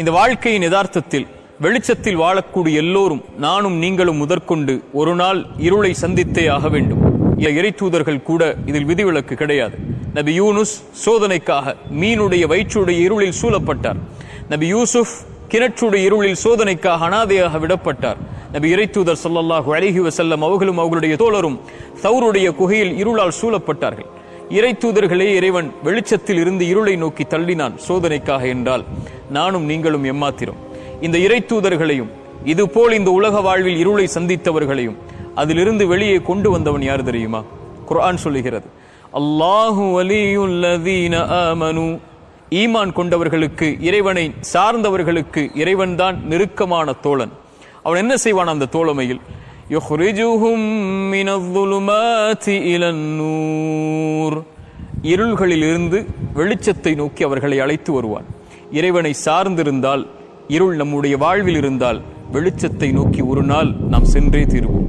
இந்த வாழ்க்கையின் யதார்த்தத்தில் வெளிச்சத்தில் வாழக்கூடிய எல்லோரும் நானும் நீங்களும் முதற்கொண்டு ஒரு நாள் இருளை சந்தித்தே ஆக வேண்டும். இறை தூதர்கள் கூட இதில் விதிவிலக்கு கிடையாது. நபி யூனுஸ் சோதனைக்காக மீனுடைய வயிற்றுடைய இருளில் சூழப்பட்டார். நபி யூசுப் கிணற்றுடைய இருளில் சோதனைக்காக அனாதையாக விடப்பட்டார். நபி இறைத்தூதர் ஸல்லல்லாஹு அழகி வசல்லம் அவர்களும் அவர்களுடைய தோழரும் தௌருடைய குகையில் இருளால் சூழப்பட்டார்கள். இறை தூதர்களே இறைவன் வெளிச்சத்தில் இருந்து இருளை நோக்கி தள்ளினான். சோதனைக்காக என்றால் நானும் நீங்களும் எம்மாத்திரம். இந்த இறை தூதர்களையும் இதுபோல் இந்த உலக வாழ்வில் இருளை சந்தித்தவர்களையும் அதிலிருந்து வெளியே கொண்டு வந்தவன் யார் தெரியுமா? குரான் சொல்லுகிறது. அல்லாஹு அலியுல்லதீன ஆமனு. ஈமான் கொண்டவர்களுக்கு இறைவனை சார்ந்தவர்களுக்கு இறைவன்தான் நெருக்கமான தோழன். அவன் என்ன செய்வான் அந்த தோழமையில்? இருள்களிலிருந்து வெளிச்சத்தை நோக்கி அவர்களை அழைத்து வருவான். இறைவனை சார்ந்திருந்தால் இருள் நம்முடைய வாழ்வில் இருந்தால் வெளிச்சத்தை நோக்கி ஒரு நாள் நாம் சென்றே தீருவோம்.